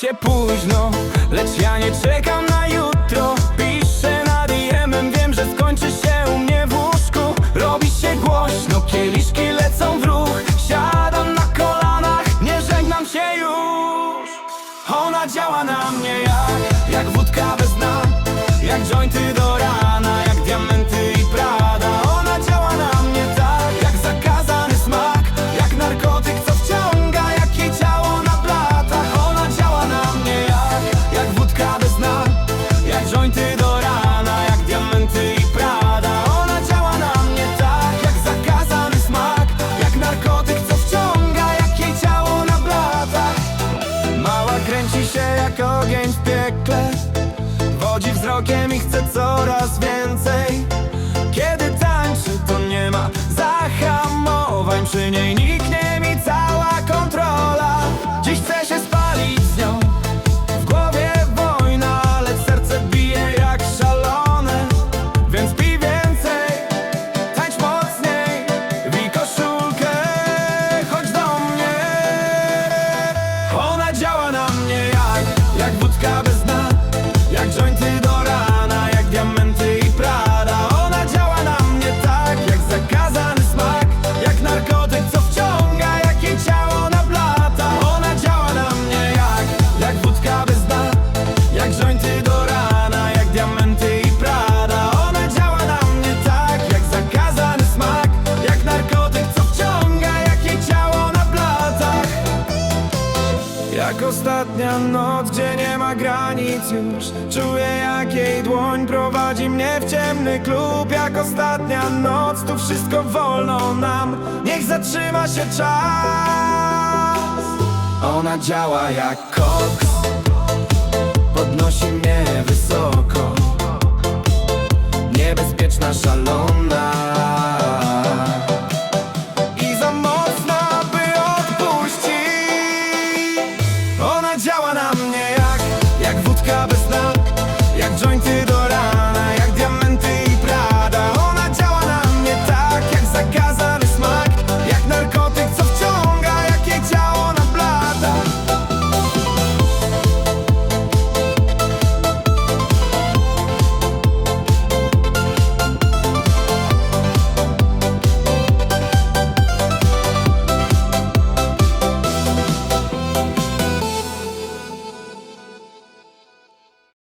Się późno, lecz ja nie czekam na jutro. Piszę nad DM-em, wiem, że skończy się u mnie w łóżku. Robi się głośno, kieliszki lecą w ruch. Siadam na kolanach, nie żegnam się już. Ona działa na mnie jak, jak wódka bez dna Jak jointy do Wodzi wzrokiem i chce coraz więcej. Kiedy tańczy to nie ma zahamowań. Przy niej niknie mi cała kontrola. Dziś chcę się spalić z nią. W głowie wojna, lecz serce bije jak szalone. Więc pij więcej, tańcz mocniej. Wij koszulkę, chodź do mnie. Ona działa na mnie jak, jak wódka bez ostatnia noc, gdzie nie ma granic już. Czuję jak jej dłoń prowadzi mnie w ciemny klub. Jak ostatnia noc, tu wszystko wolno nam. Niech zatrzyma się czas. Ona działa jak koks odpuścić Ona